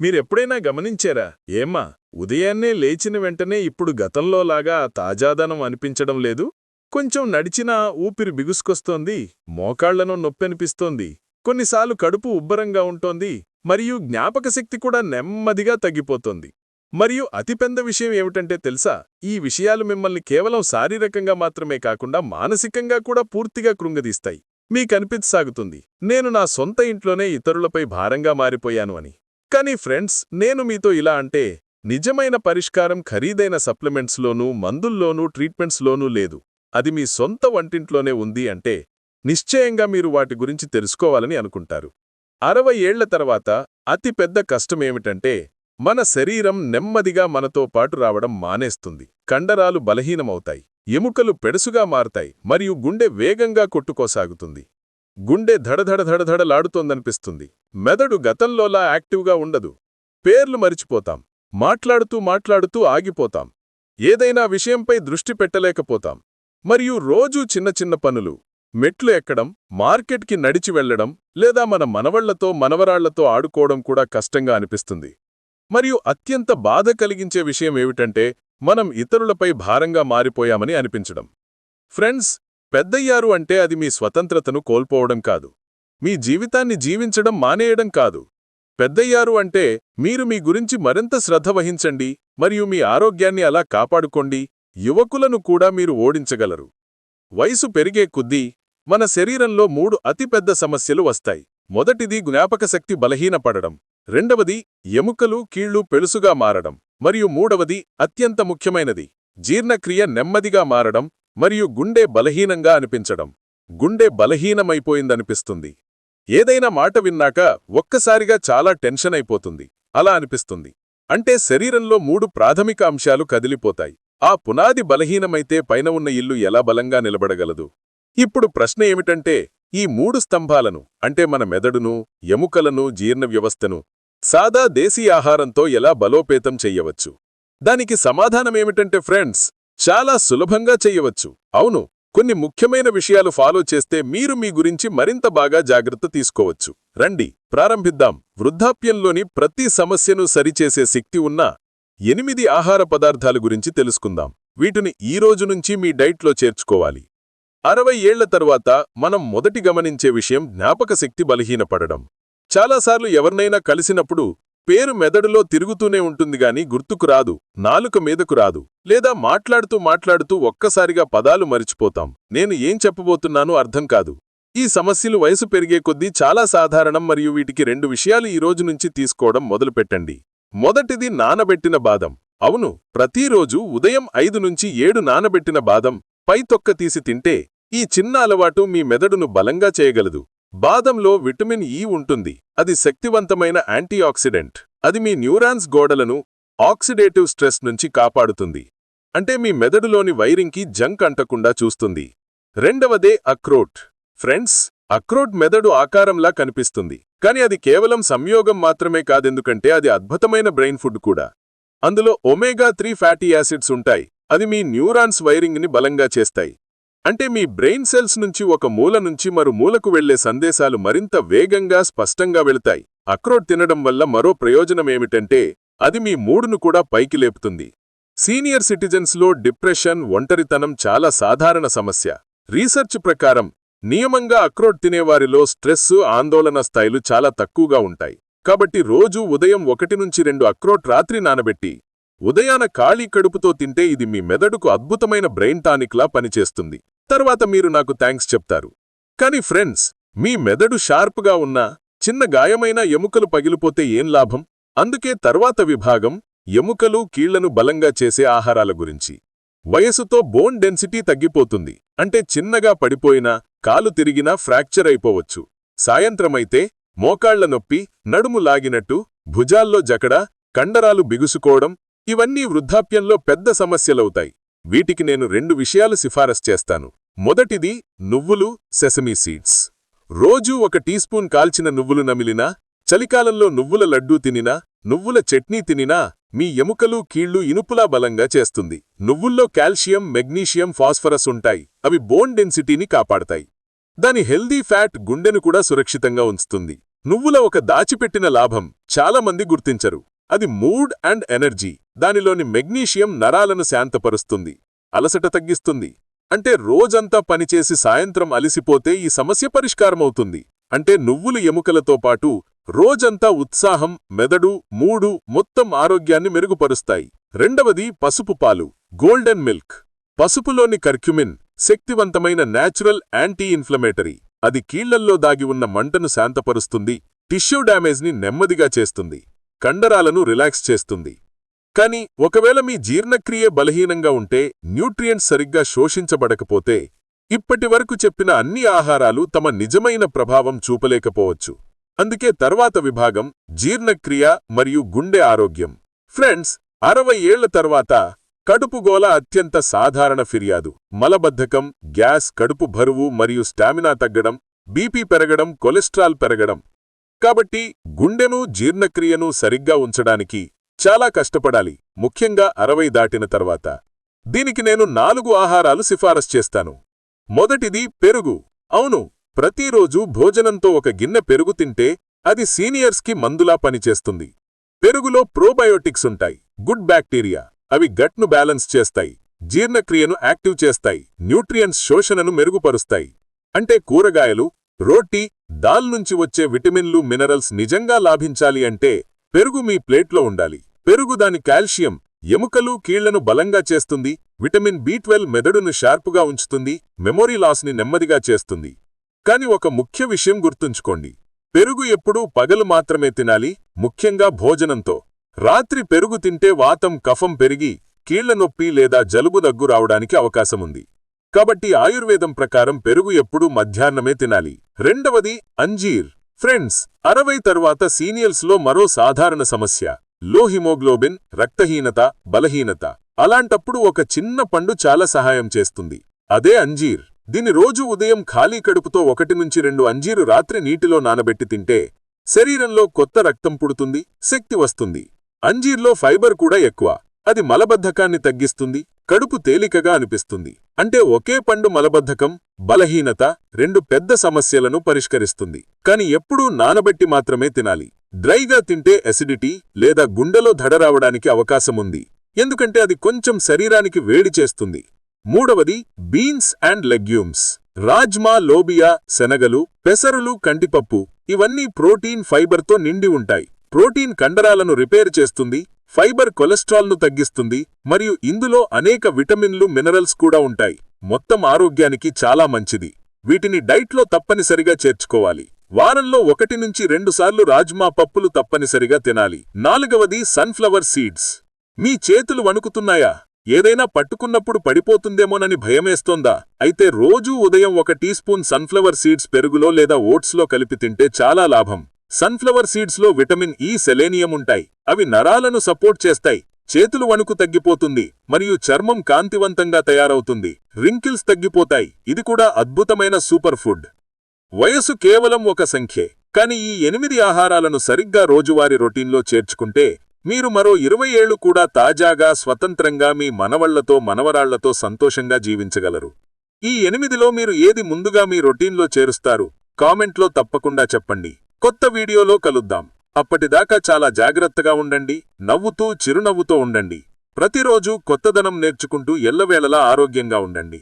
మీరెప్పుడైనా గమనించారా? ఏమ్మా ఉదయాన్నే లేచిన వెంటనే ఇప్పుడు గతంలోలాగా తాజాదనం అనిపించడం లేదు? కొంచెం నడిచినా ఊపిరి బిగుసుకొస్తోంది మోకాళ్ళను నొప్పెనిపిస్తోంది కొన్నిసార్లు కడుపు ఉబ్బరంగా ఉంటోంది మరియు జ్ఞాపకశక్తి కూడా నెమ్మదిగా తగ్గిపోతోంది. మరియు అతిపెద్ద విషయం ఏమిటంటే తెలుసా ఈ విషయాలు మిమ్మల్ని కేవలం శారీరకంగా మాత్రమే కాకుండా మానసికంగా కూడా పూర్తిగా కృంగదీస్తాయి. మీకనిపించసాగుతుంది నేను నా సొంత ఇంట్లోనే ఇతరులపై భారంగా మారిపోయాను అని. కానీ ఫ్రెండ్స్ నేను మీతో ఇలా అంటే నిజమైన పరిష్కారం ఖరీదైన సప్లిమెంట్స్లోనూ మందుల్లోనూ ట్రీట్మెంట్స్లోనూ లేదు. అది మీ సొంత వంటింట్లోనే ఉంది అంటే నిశ్చయంగా మీరు వాటి గురించి తెలుసుకోవాలని అనుకుంటారు. అరవై ఏళ్ళ తర్వాత అతి పెద్ద కష్టమేమిటంటే మన శరీరం నెమ్మదిగా మనతో పాటు రావడం మానేస్తుంది. కండరాలు బలహీనమవుతాయి. ఎముకలు పెడుసుగా మారతాయి. మరియు గుండె వేగంగా కొట్టుకోసాగుతుంది. గుండె ధడధడధడధడలాడుతోందనిపిస్తుంది. మెదడు గతంలోలా యాక్టివ్గా ఉండదు. పేర్లు మరిచిపోతాం. మాట్లాడుతూ మాట్లాడుతూ ఆగిపోతాం. ఏదైనా విషయంపై దృష్టి పెట్టలేకపోతాం. మరియు రోజూ చిన్న చిన్న పనులు. మెట్లు ఎక్కడం మార్కెట్కి నడిచి వెళ్ళడం లేదా మన మనవళ్ళతో మనవరాళ్ళతో ఆడుకోవడం కూడా కష్టంగా అనిపిస్తుంది. మరియు అత్యంత బాధ కలిగించే విషయం ఏమిటంటే మనం ఇతరులపై భారంగా మారిపోయామని అనిపించడం. ఫ్రెండ్స్ పెద్దయ్యారు అంటే అది మీ స్వతంత్రతను కోల్పోవడం కాదు. మీ జీవితాన్ని జీవించడం మానేయడం కాదు. పెద్దయ్యారు అంటే మీరు మీ గురించి మరింత శ్రద్ధ వహించండి మరియు మీ ఆరోగ్యాన్ని అలా కాపాడుకోండి యువకులను కూడా మీరు ఓడించగలరు. వయసు పెరిగే కొద్దీ మన శరీరంలో మూడు అతిపెద్ద సమస్యలు వస్తాయి. మొదటిది జ్ఞాపకశక్తి బలహీనపడడం. రెండవది ఎముకలు కీళ్ళు పెలుసుగా మారడం. మరియు మూడవది అత్యంత ముఖ్యమైనది జీర్ణక్రియ నెమ్మదిగా మారడం మరియు గుండె బలహీనంగా అనిపించడం. గుండె బలహీనమైపోయిందనిపిస్తుంది. ఏదైనా మాట విన్నాక ఒక్కసారిగా చాలా టెన్షన్ అయిపోతుంది. అలా అనిపిస్తుంది. అంటే శరీరంలో మూడు ప్రాథమిక అంశాలు కదిలిపోతాయి. ఆ పునాది బలహీనమైతే పైన ఉన్న ఇల్లు ఎలా బలంగా నిలబడగలదు? ఇప్పుడు ప్రశ్న ఏమిటంటే ఈ మూడు స్తంభాలను అంటే మన మెదడును ఎముకలను జీర్ణ వ్యవస్థను సాదా దేశీ ఆహారంతో ఎలా బలోపేతం చెయ్యవచ్చు? దానికి సమాధానమేమిటంటే ఫ్రెండ్స్ చాలా సులభంగా చెయ్యవచ్చు. అవును కొన్ని ముఖ్యమైన విషయాలు ఫాలో చేస్తే మీరు మీ గురించి మరింత బాగా జాగ్రత్త తీసుకోవచ్చు. రండి ప్రారంభిద్దాం. వృద్ధాప్యంలోని ప్రతి సమస్యను సరిచేసే శక్తి ఉన్న ఎనిమిది ఆహార పదార్థాల గురించి తెలుసుకుందాం. వీటిని ఈ రోజు నుంచి మీ డైట్లో చేర్చుకోవాలి. అరవై ఏళ్ళ తరువాత మనం మొదటి గమనించే విషయం జ్ఞాపకశక్తి బలహీనపడడం. చాలాసార్లు ఎవరినైనా కలిసినప్పుడు పేరు మెదడులో తిరుగుతూనే ఉంటుంది గాని గుర్తుకు రాదు నాలుక మీదకు రాదు. లేదా మాట్లాడుతూ మాట్లాడుతూ ఒక్కసారిగా పదాలు మరిచిపోతాం. నేను ఏం చెప్పబోతున్నానో అర్థం కాదు. ఈ సమస్యలు వయసు పెరిగే కొద్దీ చాలా సాధారణం మరియు వీటికి రెండు విషయాలు ఈ రోజు నుంచి తీసుకోవడం మొదలుపెట్టండి. మొదటిది నానబెట్టిన బాదం. అవును ప్రతిరోజు ఉదయం ఐదు నుంచి ఏడు నానబెట్టిన బాదం పై తొక్క తీసి తింటే ఈ చిన్న అలవాటు మీ మెదడును బలంగా చేయగలదు. బాదంలో విటమిన్ ఈ ఉంటుంది. అది శక్తివంతమైన యాంటీఆక్సిడెంట్. అది మీ న్యూరాన్స్ గోడలను ఆక్సిడేటివ్ స్ట్రెస్ నుంచి కాపాడుతుంది. అంటే మీ మెదడులోని వైరింగ్కి జంక్ అంటకుండా చూస్తుంది. రెండవదే అక్రోట్. ఫ్రెండ్స్ అక్రోట్ మెదడు ఆకారంలా కనిపిస్తుంది. కాని అది కేవలం సంయోగం మాత్రమే కాదెందుకంటే అది అద్భుతమైన బ్రెయిన్ ఫుడ్ కూడా. అందులో ఒమేగా త్రీ ఫ్యాటీ యాసిడ్స్ ఉంటాయి. అది మీ న్యూరాన్స్ వైరింగ్ని బలంగా చేస్తాయి. అంటే మీ బ్రెయిన్ సెల్స్ నుంచి ఒక మూల నుంచి మరు మూలకు వెళ్ళే సందేశాలు మరింత వేగంగా స్పష్టంగా వెళతాయి. అక్రోట్ తినడం వల్ల మరో ప్రయోజనమేమిటంటే అది మీ మూడును కూడా పైకి లేపుతుంది. సీనియర్ సిటిజన్స్లో డిప్రెషన్ ఒంటరితనం చాలా సాధారణ సమస్య. రీసెర్చ్ ప్రకారం నియమంగా అక్రోట్ తినేవారిలో స్ట్రెస్ ఆందోళన స్థాయిలు చాలా తక్కువగా ఉంటాయి. కాబట్టి రోజూ ఉదయం ఒకటి నుంచి రెండు అక్రోట్ రాత్రి నానబెట్టి ఉదయాన ఖాళీ కడుపుతో తింటే ఇది మీ మెదడుకు అద్భుతమైన బ్రెయిన్ టానిక్లా పనిచేస్తుంది. తర్వాత మీరు నాకు థ్యాంక్స్ చెప్తారు. కాని ఫ్రెండ్స్ మీ మెదడు షార్ప్గా ఉన్నా చిన్న గాయమైన ఎముకలు పగిలిపోతే ఏం లాభం? అందుకే తర్వాత విభాగం ఎముకలు కీళ్ళను బలంగా చేసే ఆహారాల గురించి. వయసుతో బోన్ డెన్సిటీ తగ్గిపోతుంది. అంటే చిన్నగా పడిపోయినా కాలు తిరిగినా ఫ్రాక్చర్ అయిపోవచ్చు. సాయంత్రమైతే మోకాళ్ళ నొప్పి నడుము లాగినట్టు భుజాల్లో జకడ కండరాలు బిగుసుకోవడం ఇవన్నీ వృద్ధాప్యంలో పెద్ద సమస్యలవుతాయి. వీటికి నేను రెండు విషయాలు సిఫారసు చేస్తాను. మొదటిది నువ్వులు సెసమీ సీడ్స్. రోజూ ఒక టీ స్పూన్ కాల్చిన నువ్వులు నమిలినా చలికాలంలో నువ్వుల లడ్డూ తినినా నువ్వుల చట్నీ తినినా మీ ఎముకలు కీళ్ళు ఇనుపులా బలంగా చేస్తుంది. నువ్వుల్లో కాల్షియం మెగ్నీషియం ఫాస్ఫరస్ ఉంటాయి. అవి బోన్ డెన్సిటీని కాపాడతాయి. దాని హెల్దీ ఫ్యాట్ గుండెను కూడా సురక్షితంగా ఉంచుతుంది. నువ్వుల ఒక దాచిపెట్టిన లాభం చాలామంది గుర్తించరు. అది మూడ్ అండ్ ఎనర్జీ. దానిలోని మెగ్నీషియం నరాలను శాంతపరుస్తుంది. అలసట తగ్గిస్తుంది. అంటే రోజంతా పనిచేసి సాయంత్రం అలిసిపోతే ఈ సమస్య పరిష్కారమవుతుంది. అంటే నువ్వులు ఎముకలతో పాటు రోజంతా ఉత్సాహం మెదడు మూడు మొత్తం ఆరోగ్యాన్ని మెరుగుపరుస్తాయి. రెండవది పసుపు పాలు గోల్డెన్ మిల్క్. పసుపులోని కర్క్యుమిన్ శక్తివంతమైన నేచురల్ యాంటీ ఇన్ఫ్లమేటరీ అది కీళ్ళల్లో దాగి ఉన్న మంటను శాంతపరుస్తుంది టిష్యూ డ్యామేజ్ని నెమ్మదిగా చేస్తుంది. కండరాలను రిలాక్స్ చేస్తుంది. కాని ఒకవేళ మీ జీర్ణక్రియ బలహీనంగా ఉంటే న్యూట్రియంట్స్ సరిగ్గా శోషించబడకపోతే ఇప్పటివరకు చెప్పిన అన్ని ఆహారాలు తమ నిజమైన ప్రభావం చూపలేకపోవచ్చు. అందుకే తర్వాత విభాగం జీర్ణక్రియ మరియు గుండె ఆరోగ్యం. ఫ్రెండ్స్ అరవై ఏళ్ళ తర్వాత కడుపుగోల అత్యంత సాధారణ ఫిర్యాదు. మలబద్ధకం గ్యాస్ కడుపు బరువు మరియు స్టామినా తగ్గడం బీపీ పెరగడం కొలెస్ట్రాల్ పెరగడం. కాబట్టి గుండెను జీర్ణక్రియను సరిగ్గా ఉంచడానికి చాలా కష్టపడాలి. ముఖ్యంగా అరవై దాటిన తర్వాత. దీనికి నేను నాలుగు ఆహారాలు సిఫారసు చేస్తాను. మొదటిది పెరుగు. అవును ప్రతిరోజు భోజనంతో ఒక గిన్నె పెరుగు తింటే అది సీనియర్స్కి మందులా పనిచేస్తుంది. పెరుగులో ప్రోబయోటిక్స్ ఉంటాయి. Good bacteria. అవి గట్ను బ్యాలెన్స్ చేస్తాయి. జీర్ణక్రియను యాక్టివ్ చేస్తాయి. న్యూట్రియంట్స్ శోషణను మెరుగుపరుస్తాయి. అంటే కూరగాయలు రోటీ దాల్ నుంచి వచ్చే విటమిన్లు మినరల్స్ నిజంగా లాభించాలి అంటే పెరుగు మీ ప్లేట్లో ఉండాలి. పెరుగు దాని కాల్షియం ఎముకలు కీళ్ళను బలంగా చేస్తుంది. విటమిన్ బి మెదడును షార్పుగా ఉంచుతుంది. మెమొరీ లాస్ని నెమ్మదిగా చేస్తుంది. కాని ఒక ముఖ్య విషయం గుర్తుంచుకోండి. పెరుగు ఎప్పుడూ పగలు మాత్రమే తినాలి ముఖ్యంగా భోజనంతో. రాత్రి పెరుగు తింటే వాతం కఫం పెరిగి కీళ్ళ నొప్పి లేదా జలుబు దగ్గు రావడానికి అవకాశముంది. కాబట్టి ఆయుర్వేదం ప్రకారం పెరుగు ఎప్పుడూ మధ్యాహ్నమే తినాలి. రెండవది అంజీర్. ఫ్రెండ్స్ అరవై తరువాత సీనియర్స్లో మరో సాధారణ సమస్య. లో హిమోగ్లోబిన్ రక్తహీనత బలహీనత. అలాంటప్పుడు ఒక చిన్న పండు చాలా సహాయం చేస్తుంది. అదే అంజీర్. దీని రోజు ఉదయం ఖాళీ కడుపుతో ఒకటి నుంచి రెండు అంజీరు రాత్రి నీటిలో నానబెట్టి తింటే శరీరంలో కొత్త రక్తం పుడుతుంది శక్తి వస్తుంది. అంజీర్లో ఫైబర్ కూడా ఎక్కువ. అది మలబద్ధకాన్ని తగ్గిస్తుంది కడుపు తేలికగా అనిపిస్తుంది. అంటే ఒకే పండు మలబద్ధకం బలహీనత రెండు పెద్ద సమస్యలను పరిష్కరిస్తుంది. కాని ఎప్పుడూ నానబెట్టి మాత్రమే తినాలి. డ్రైగా తింటే ఎసిడిటీ లేదా గుండెలో దడ రావడానికి అవకాశముంది. ఎందుకంటే అది కొంచెం శరీరానికి వేడి చేస్తుంది. మూడవది beans and legumes. Rajma lobia శనగలు పెసరులు కంటిపప్పు ఇవన్నీ ప్రోటీన్ ఫైబర్తో నిండి ఉంటాయి. ప్రోటీన్ కండరాలను రిపేర్ చేస్తుంది ఫైబర్ కొలెస్ట్రాల్ను తగ్గిస్తుంది మరియు ఇందులో అనేక విటమిన్లు మినరల్స్ కూడా ఉంటాయి. మొత్తం ఆరోగ్యానికి చాలా మంచిది. వీటిని డైట్లో తప్పనిసరిగా చేర్చుకోవాలి. వారంలో ఒకటి నుంచి రెండుసార్లు రాజ్మా పప్పులు తప్పనిసరిగా తినాలి. నాలుగవది సన్ఫ్లవర్ సీడ్స్. మీ చేతులు వణుకుతున్నాయా? ఏదైనా పట్టుకున్నప్పుడు పడిపోతుందేమోనని భయమేస్తోందా? అయితే రోజూ ఉదయం ఒక టీ స్పూన్ సన్ఫ్లవర్ సీడ్స్ పెరుగులో లేదా ఓట్స్లో కలిపి తింటే చాలా లాభం. సన్ఫ్లవర్ సీడ్స్లో విటమిన్ e ఈ సెలేనియం ఉంటాయి అవి నరాలను సపోర్ట్ చేస్తాయి. చేతులు వణుకు తగ్గిపోతుంది. మరియు చర్మం కాంతివంతంగా తయారవుతుంది. రింకిల్స్ తగ్గిపోతాయి. ఇది కూడా అద్భుతమైన సూపర్ ఫుడ్. వయసు కేవలం ఒక సంఖ్యే. కాని ఈ ఎనిమిది ఆహారాలను సరిగ్గా రోజువారీ రొటీన్లో చేర్చుకుంటే మీరు మరో ఇరవై ఏళ్ళు కూడా తాజాగా స్వతంత్రంగా మీ మనవళ్ళతో మనవరాళ్ళతో సంతోషంగా జీవించగలరు. ఈ ఎనిమిదిలో మీరు ఏది ముందుగా మీ రొటీన్లో చేరుస్తారు? కామెంట్లో తప్పకుండా చెప్పండి. కొత్త వీడియోలో కలుద్దాం. అప్పటిదాకా చాలా జాగ్రత్తగా ఉండండి నవ్వుతూ చిరునవ్వుతో ఉండండి. ప్రతిరోజూ కొత్తదనం నేర్చుకుంటూ ఎల్లవేళలా ఆరోగ్యంగా ఉండండి.